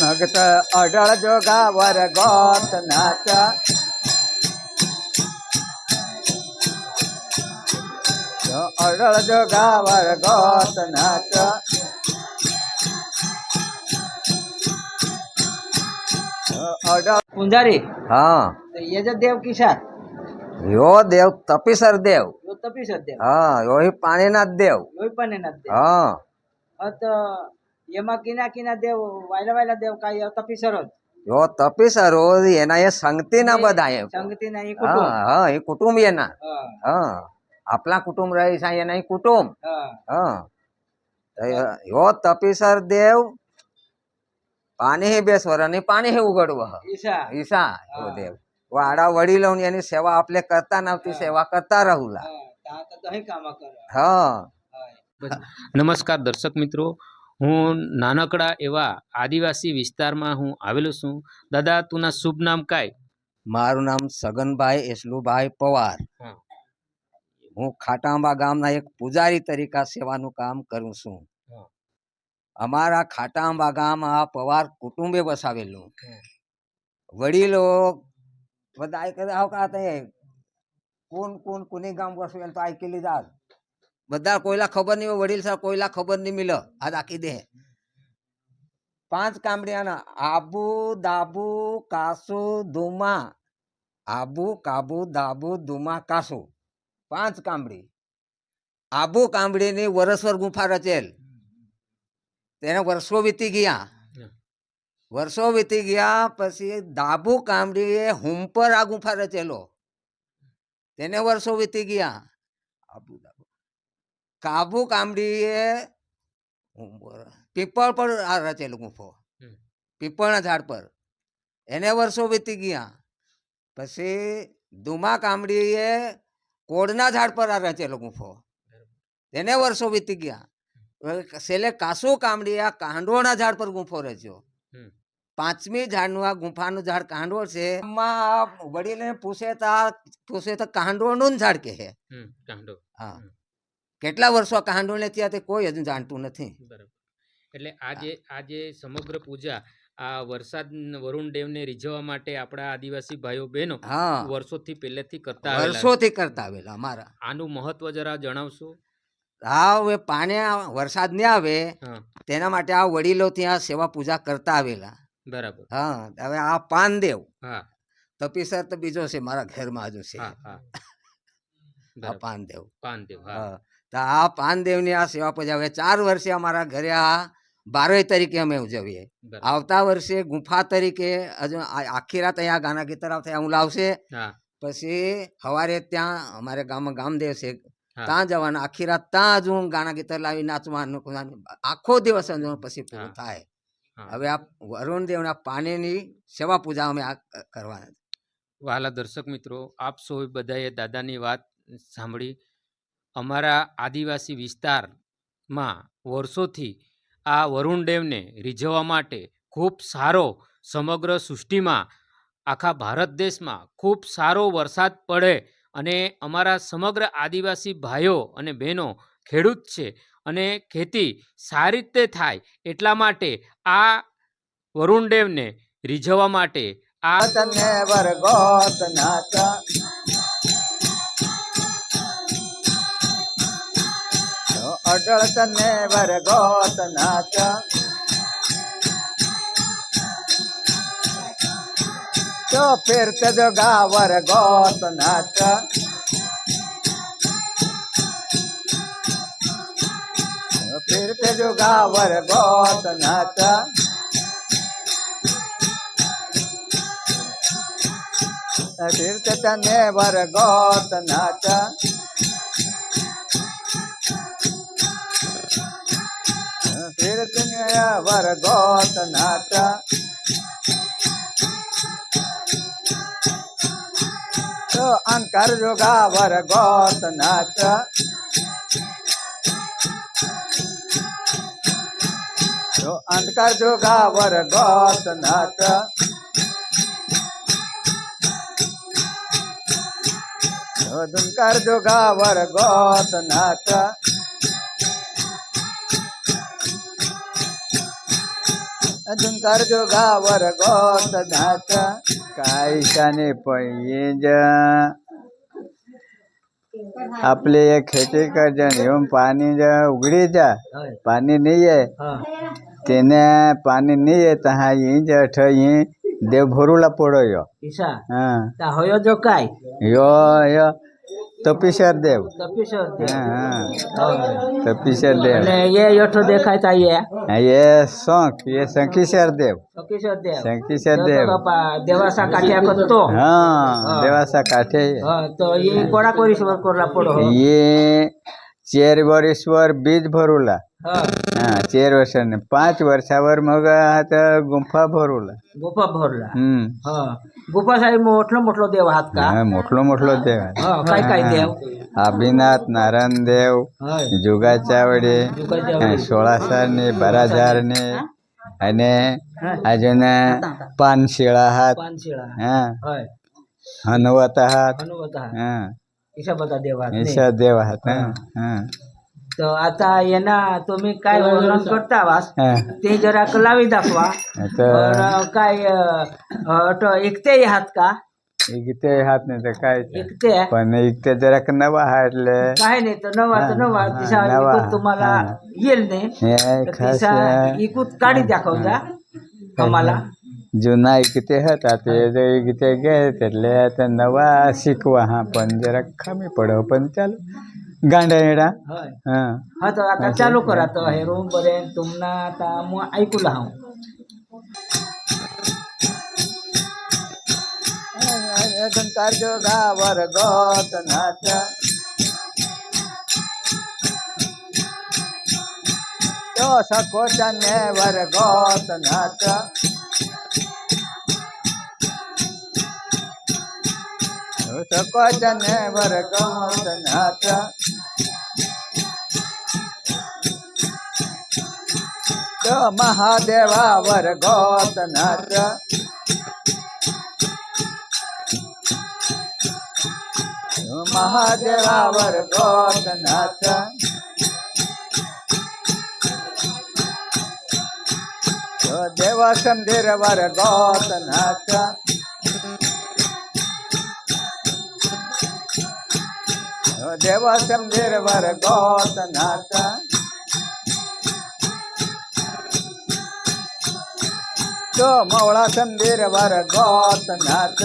भगत अडळ जोगावर गोत नाच. अडळ जोगावर गोत नाच. अडळ पुंजारी? हा. याचा देव किशार ह्यो देव तपीसर देव. यो तपीसर देव. हा ह्यो ही पाणीनाथ देव. योय पण येणार देव. हाँ. अत येमा किना किना देव वायला वायला देव काय तपिसरच हो तपिसर हो येणार सांगते ना बधाय सांगते नाही हे कुटुंब. येणार. आपला कुटुंब राहायचा येणार कुटुंब. हा. हो. तपिसर देव पाणी हे बेसवर आणि पाणी हे उघडव. ईशा. हो. देव. वाडा वडील यांनी सेवा आपले करता ना ती सेवा करता राहूला. हा नमस्कार दर्शक मित्रो. હું નાનકડા એવા આદિવાસી વિસ્તારમાં હું આવેલો છું. દાદા તુના શુભ નામ કાય? મારું નામ સગનભાઈ એસલુભાઈ પવાર. હું. ખાટાંબા ગામના એક પૂજારી તરીકે સેવાનું કામ કરું છું. અમારા ખાટાંબા ગામ આ પવાર કુટુંબે વસાવેલું. વડીલો બધા કોણ કોણ કોને ગામ વસાવેલ તો આ કેલી દાદ બધા કોયલા ખબર નહીં વડીલ સાહેબ કોયલા ખબર નહીં મિલ. આ દાખી દે. પાંચ કામડિયાના આબુ, દાબુ, કાસુ ધુમા આબુ, કાબુ, દાબુ ધુમા કાસુ. પાંચ કામડી. આબુ કામડીની વરસવર ગુફા રચેલ. તેને વર્ષો વીતી ગયા. વર્ષો વીતી ગયા પછી દાબુ કામડીએ હુંપર આ ગુફા રચેલો. તેને વર્ષો વીતી ગયા. આબુ કાબુ કામડીએ પીપળ પર આ રચેલો ગુફો. પીપળના ઝાડ પર. એને વર્ષો વીતી ગયા. પછી ધુમા કામડીએ કોડના ઝાડ પર આ રચેલો ગુફો. એને વર્ષો વીતી ગયા. છેલ્લે કાસુ કામડી આ કાંડોળના ઝાડ પર ગુફો રચ્યો. પાંચમી ઝાડનું આ ગુફાનું ઝાડ કાંડોળ છે. એમાં વડીલે પૂછે તો પૂછે તો કાંડોળનું ઝાડ કહે હમ, કાંડો હા. કેટલા વર્ષો આ કાંડોળ ને ત્યાં તે કોઈ હજુ જાણતું નથી. બરાબર. એટલે આજે આજે સમગ્ર પૂજા આ વરસાદ વરુણ દેવને રીઝવવા માટે આપણા આદિવાસી ભાઈઓ બહેનો હા. વર્ષોથી પહેલેથી કરતા વર્ષોથી કરતા આવેલા અમારા. આનું મહત્વ જરા જણાવશો? હવે પાણી વરસાદ ને આવે તેના માટે આ વડીલો ત્યાં સેવા પૂજા કરતા આવેલા. બરાબર. હા હવે આ પાનદેવ હા. તપીસર તો બીજો છે મારા ઘરમાં હજુ છે. પાનદેવ. પાનદેવ હા. તો આ પાનદેવની આ સેવા પૂજા ચાર વર્ષે અમારા ઘરે આ બારોય તરીકે અમે ઉજવીએ. આવતા વર્ષે ગુફા તરીકે હજુ આખી રાત અહીંયા ગાના ગીતર આવતા હું લાવશે. પછી સવારે ત્યાં અમારે ગામમાં ગામદેવ છે. ત્યાં જવાનું આખી રાત ત્યાં હજુ ગાના ગીતર લાવી નાચવાનું. આખો દિવસ પછી પૂરું થાય. હવે આ વરુણ દેવના પાણીની સેવા પૂજા અમે આ કરવાના વહાલા દર્શક મિત્રો આપ સૌ બધાએ દાદાની વાત સાંભળી. અમારા આદિવાસી વિસ્તારમાં વર્ષોથી આ વરુણ ડેમને રીઝવવા માટે ખૂબ સારો સમગ્ર સૃષ્ટિમાં આખા ભારત દેશમાં ખૂબ સારો વરસાદ પડે અને અમારા સમગ્ર આદિવાસી ભાઈઓ અને બહેનો ખેડૂત છે અને ખેતી સારી રીતે થાય એટલા માટે આ વરુણ ડેમને રીઝવવા માટે આ તને अडळतने वरगोतनाचा तो फिरत जोगावर गोतनाच फिरत जोगावर गोतनाच फिरत तने वर गोतनाच वर वर्गोतनाथ तो अंकर जोगा वर वर्गोतनाथ तो अंकर जोगा वर गौतनाथ तो दुनकर जोगा वर गौतनाथ अजून जोगावर गोत घात कायशाने पैज? आपले ये खेती कर जन एवं पानी जा उगड़ी जा. पानी नहीं है. तेने पानी नहीं है तहा यही जो अठ यही देवभोरूला पड़ो यो. हाँ. यो जो काय? यो यो. તપીશર દેવ તપીશર દેવ ये योठो देखा चाहिए ये शंख ये शंखीशर देव शंखीशर देव देवासा काठिया कत्तो हाँ देवासा काठे तो ये कोड़ा कोरीश्वर कोरला पड़ो ये चेरवरेश्वर बीज भरूला हा चार वर्षाने पाच वर्षावर मग आता गुंफा भरवला गुफा भरला हम्म हा गुफा साहेब मोठलो मोठलो देव आहात का हा, मोठलो मोठलो देव आहे. हा, काय काय देव अभिनाथ नारायण देव हाय. जुगाचावडे जुगाचावडे. हा, सोळासारने बाराझारने અને અજુન પાનશીળા હાથ पानशिळा હા हय હનવત હાથ हनुमत हा. હા ईशा बता देव आहात ईशा देव हात હા હા तर आता येणार तुम्ही काय हो, वर्णन करता वास ते जरा कलावी दाखवा. काय अं, तो एकटे आहात का? इकते हात नाही तर काय इकते पण इकते जरा का नवा हाडले काय नाही तर नवा तर नवा. हा, दिसा तुम्हाला येईल नाही. इकूत काढी दाखवता आम्हाला. जुना इकते हात आता इकते गे त्यातले आता नवा शिकवा. हा पण जरा कमी पडव पण चालू. गांडा येडा हा तर आता चालू करा आता हे रूम बरे तुमना आता मग ऐकूला हांव संकार जोगावर गोत नाचा तो सकोचने वर गोत नाचा वचन वर गौतनाथ तो महादेवा वर गौतनाथ महादेवा वर गौतनाथ देव संधिर वर गौतनाथ देवास्यम देरवर गौतनाथ तो मौला संदेर वर गौतनाथ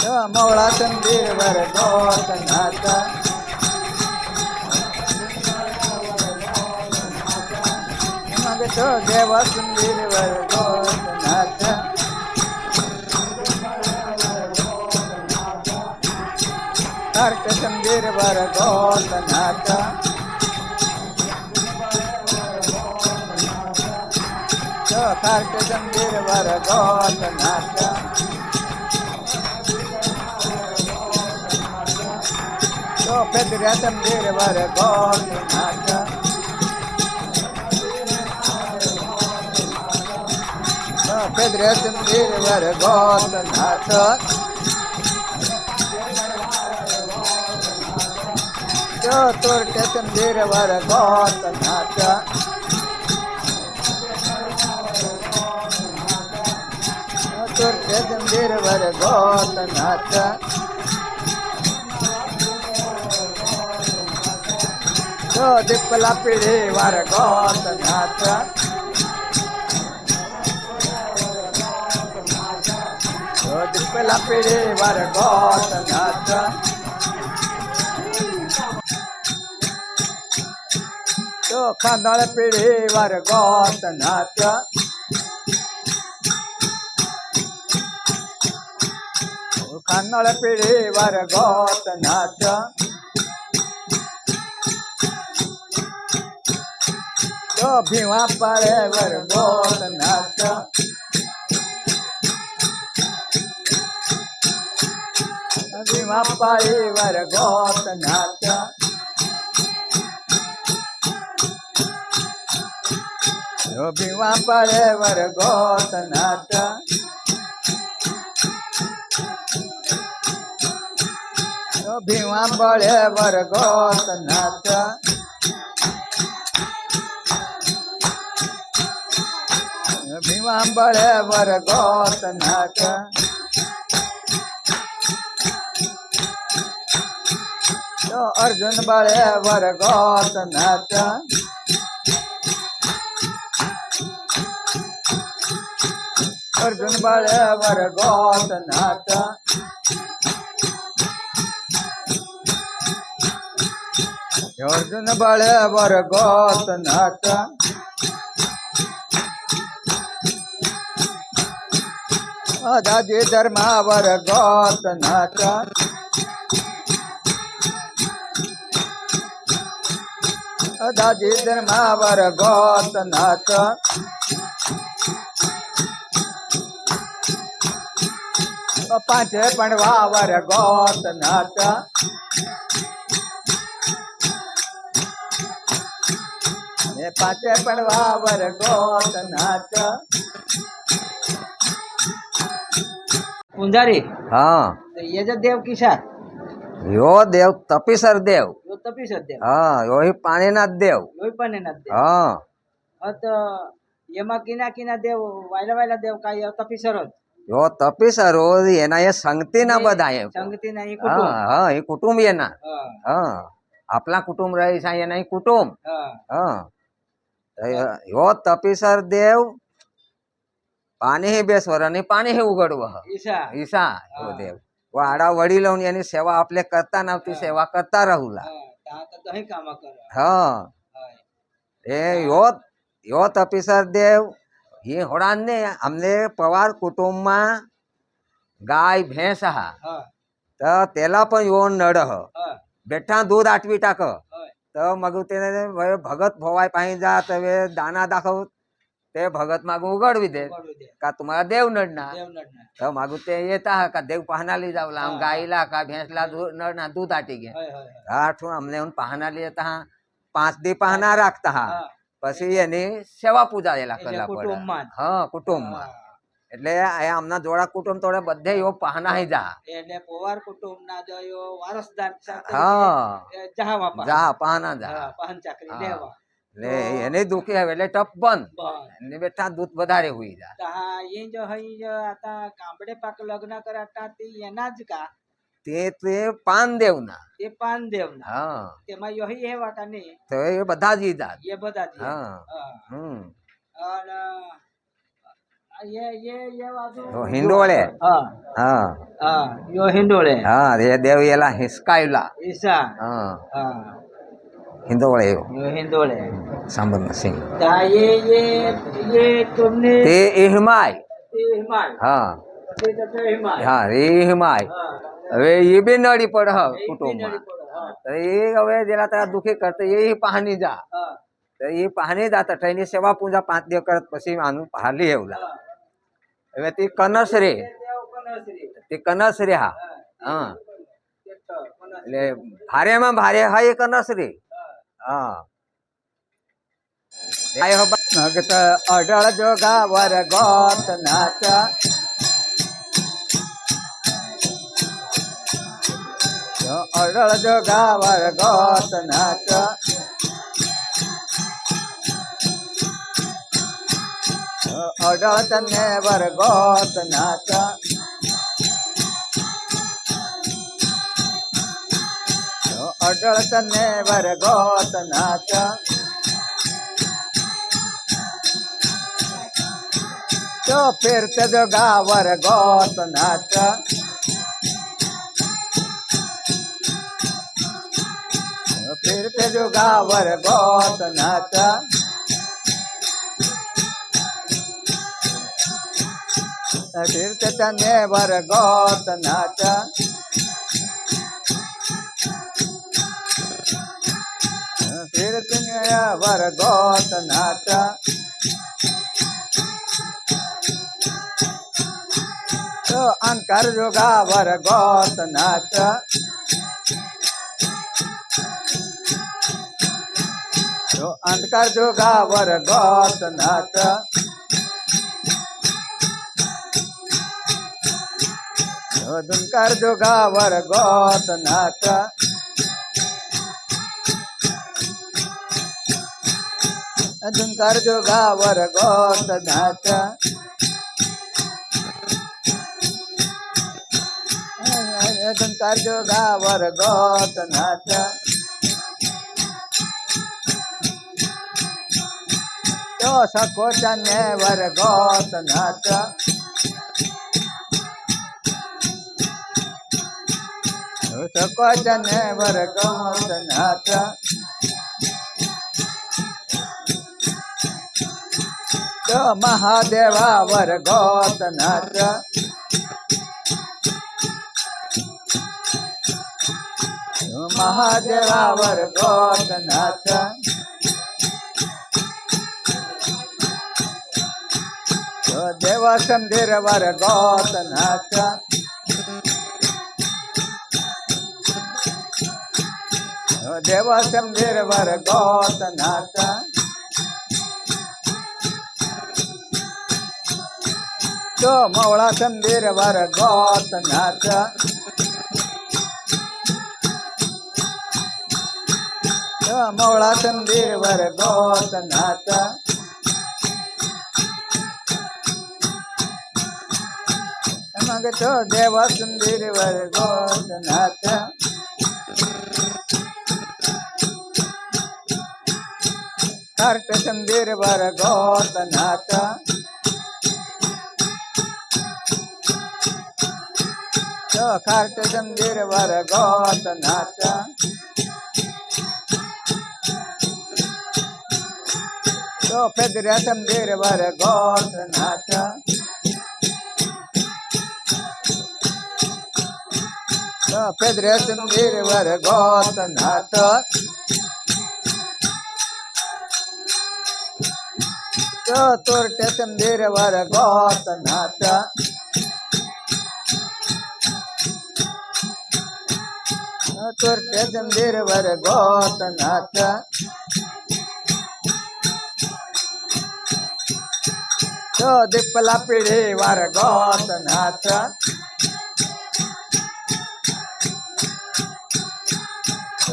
तो मौला संदेर वर गौतनाथ मग तो देवा सुंदीर वर गौतनाथ હર્ષ સંબીર વર ગોલ નાચા હર્ષ સંબીર વર ગોલ નાચા સફેદ રતમ બીર વર ગોલ નાચા સફેદ રતમ બીર વર ગોલ નાચા ಚತುರ್ಥ ಚಂದಿರವರ ಗೋತ ನಾಟ ಚತುರ್ಥ ಚಂದಿರವರ ಗೋತ ನಾಟ ಚೋ ದಿಪ್ಪಲ ಪಿಡಿವರ ಗೋತ ನಾಟ ಚೋ ದಿಪ್ಪಲ ಪಿಡಿವರ ಗೋತ ನಾಟ ખાંદળ પીઢી વાર ગોતનાથ તો ભીવા પાડે વર ગોતનાથ ભીવા પાડે વર ગોતનાથ તો ભીવા પાડે વર भिवा वर गोसनाथ बड़े वर गोसनाथ भिवा वर गोसनाथ अर्जुन बड़े वर गोसनाथ अर्जुन बळे वर्गोत नाट अर्जुन बळे वर्गोत नाट दादी धर्मावर गोत नाट दादी धर्मावर गोत नाट પાંચે પડવાવર ગોત નાટ એ પાંચે પડવાવર ગોત નાટ पुंजारी हा तर ये जे देव किशात ह्यो देव तपिसर देव यो तपीसच देव हा ह्यो ही पाणीनाथ देव योय पण येणार देव हा अत येमा किना किना देव वायला वायला देव काय यो तपीसरच ह्यो यो तपी सर ಸಂಗತಿನ ಬದಾಯ संगतीनं हे हा कुटुंब हा। हे कुटुंब येणार हाँ, कुटुंब। राहायचा येणार कुटुंब हाँ। तो तपिसर देव पानी ही बेसवर पानी ही उगड़व। ईसा ईशा ईशा देव। वो आडा वड़ी लावून यांनी सेवा आपले करता ना सेवा करता राहूला। हा, हाँ। यो यो तपिसर देव ये होड़ान ने हमने पवार कुटुंबमा गाय भैंस हा. तर त्याला पण येऊन नड बेठा दूध आटवी टाक. तर मग ते भगत भोवाय पाहिजे जा तर दाना दाखव. ते भगत मागून उघडवी दे का तुम्हाला देव नडणार? तर मागून ते येत हा का देव पाहणाली जावला आम का भैंसला नडणार दूध आटी घे. आठवून हमने पाहणाली येत हा. पाच दे पाहणार राखता हा. પછી એની સેવા પૂજા એલા કરવા પડે કુટુંબમાં. એટલે આમના જોડા કુટુંબ તોડે બધે એવો પહનાઈ જા. એટલે પોવાર કુટુંબ ના જો વારસદાર હા. જાવા જા પહના જા. પહન ચાકરી લેવા. ને એને દુખી આવે એટલે ટપ બંધ. ને બેટા દૂધ વધારે હોઈ જા. હા એ જો હઈ જો આતા કાંબડે પાક લગ્ન કરાતા એના જ કા તે તે પાન દેવના ते पान देव ना હા તેમાં યોહી हे वाटा नाही તો એ બધા જ ઈ જાત ये બધા જ હા हा. હમ અને ये ये ये बाजू તો હિંડોળે हा હા हा यो हिंडोळे હા એ દેવ એલા હિસકાયલા ईसा હા हा હિંડોળે એવો यो हिंडोळे સાંબર સિંહ ता ये ये ये तुमने તે એહમાય ते हिमाय હા ते त्याचं हिमाय હા એ હિમાય हा. હવે એ બી નડી પડ હ कुटुंबમાં એ હવે જેના તારા દુખી કરતા એ પાણી જા એ पाहणी जात ठेवणी सेवा पूजा पाच दिवस करत पशी आणून पाहली येवला હવે તે કનસ રે તે કનસ રે હા હા એટલે ભારેમાં ભારે હા એ કનસ રે હા આય હબા નગત અડળ જોગા વર ગોત નાચા તો અઢળ જોગાવર ગોત નાટ તો અઢળ તને વર ગોત નાટ તો અઢળ તને વર ગોત નાટ તો ફેરતે જો ગાવર ગોત નાચ जुगावर गोत नाचा तीर्थ चंदेवर गोत नाचा तीर्थ वर गोत नाचा तो अंकर जुगावर गोत नाचा जो अंधकार गौत गोतनाथ जो दुनकर जो गावर गौत नाच। दुनकर जो गावर गोतनाथ दुनकार दुनकर जो गावर गौत गोतनाथ तो सकोचने वर गोत नाच सकोचने वर गोत नाच तो महादेवावर गोत नाच तो महादेवावर गोत नाच। तो देव संधीरवर गोत नाच। तो देव संधीरवर गोत नाच। तो मवळा संधीरवर गोत नाच। तो मवळा संधीरवर गोत नाच मग तो देव संधीरवर गोत नाच कार्ट संधीरवर गोत नाच तो कार्ट संधीरवर गोत नाच तो फेदऱ्या संधीरवर गोत नाच तो फेदऱ्या संधीरवर गोत नाच तो तोरट्या संधीरवर गोत नाच तोरट्या संधीरवर गोत नाच तो दिपला पिढीवर गोत नाच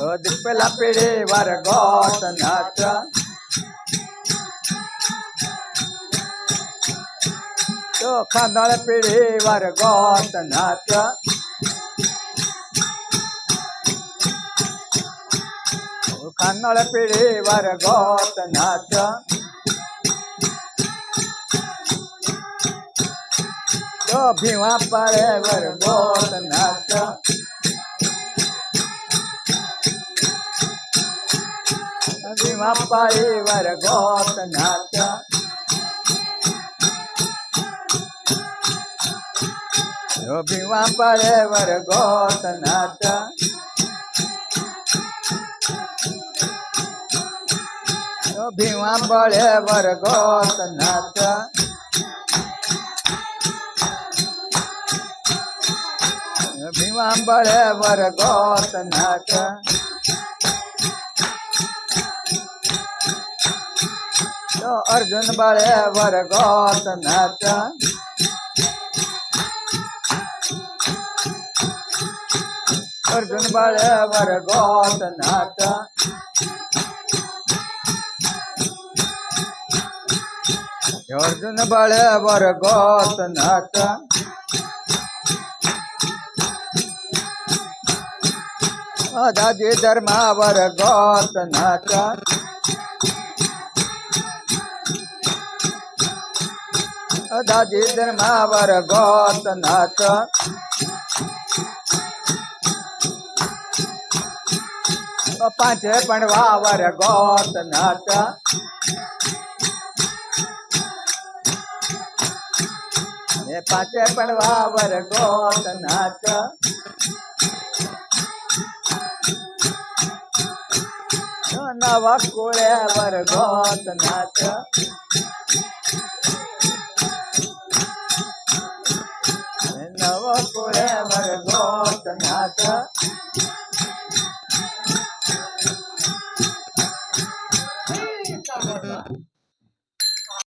तो दिपला पिढीवर गोत नाच तो खांदाळ पिढीवर गोत नाच तो खांदाळ पिढीवर गोत नाच तो भीमा पाळ्यावर गोत नाच भीमा पाळीवर गोत नाच तो भीमा पाळ्यावर गोत भीमा भीमांबळ्यावर गोत नाच तो अर्जुन बळ्यावर गोत नाच अर्जुन बळ्यावर गोत नाच अर्जुन बळ्यावर गोत नाच दादी धर्मावर गोत दादी धर्मावर गोत नाच। पाचे पणवावर गोत हे पाचे पणवावर गोत नाच। नवा कोळ्यावर गोत नाच। forever, lost, Tanaka.